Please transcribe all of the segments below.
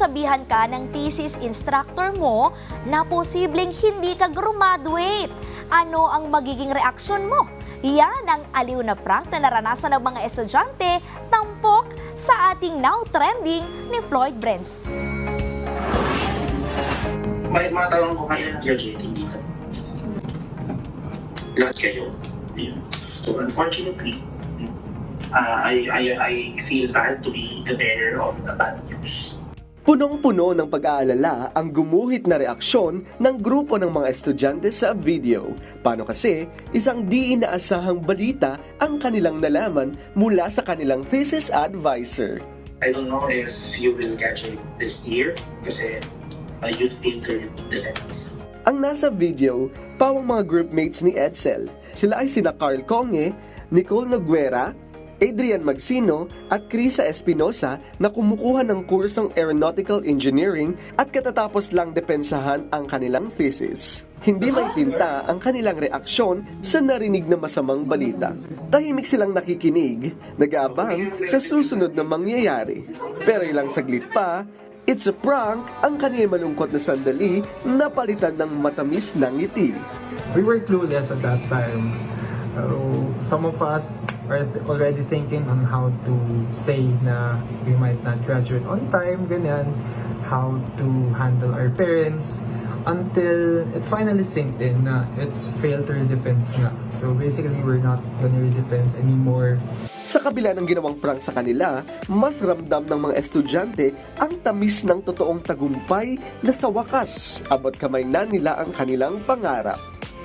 sabihan ka ng thesis instructor mo na posibleng hindi ka graduate. Ano ang magiging reaksyon mo? Yan ang aliw na prank na naranasan ng mga estudyante tampok sa ating now trending ni Floyd Brens. May matanong ko kayo na graduate, hindi ka. Lahat kayo. So unfortunately, uh, I, I, I feel bad to be the bearer of the bad news. Punong-puno ng pag-aalala ang gumuhit na reaksyon ng grupo ng mga estudyante sa video. Paano kasi isang di inaasahang balita ang kanilang nalaman mula sa kanilang thesis advisor. I don't know if you will graduate this year kasi uh, you filter defense. Ang nasa video, pawang mga groupmates ni Edsel. Sila ay sina Carl Conge, Nicole Noguera, Adrian Magsino at Krisa Espinosa na kumukuha ng kursong Aeronautical Engineering at katatapos lang depensahan ang kanilang thesis. Hindi may tinta ang kanilang reaksyon sa narinig na masamang balita. Tahimik silang nakikinig, nag-aabang sa susunod na mangyayari. Pero ilang saglit pa, It's a prank ang kanyang malungkot na sandali na palitan ng matamis na ngiti. we were clueless at that time. Uh, some of us are th- already thinking on how to say na we might not graduate on time, ganyan, how to handle our parents, until it finally sinked in na it's filter defense nga. So basically, we're not gonna defense anymore. Sa kabila ng ginawang prank sa kanila, mas ramdam ng mga estudyante ang tamis ng totoong tagumpay na sa wakas abot kamay na nila ang kanilang pangarap.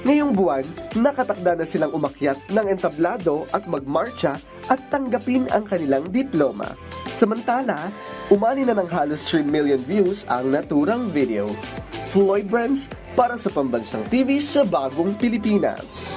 Ngayong buwan, nakatakda na silang umakyat ng entablado at magmarcha at tanggapin ang kanilang diploma. Samantala, umani na ng halos 3 million views ang naturang video. Floyd Brands para sa Pambansang TV sa Bagong Pilipinas.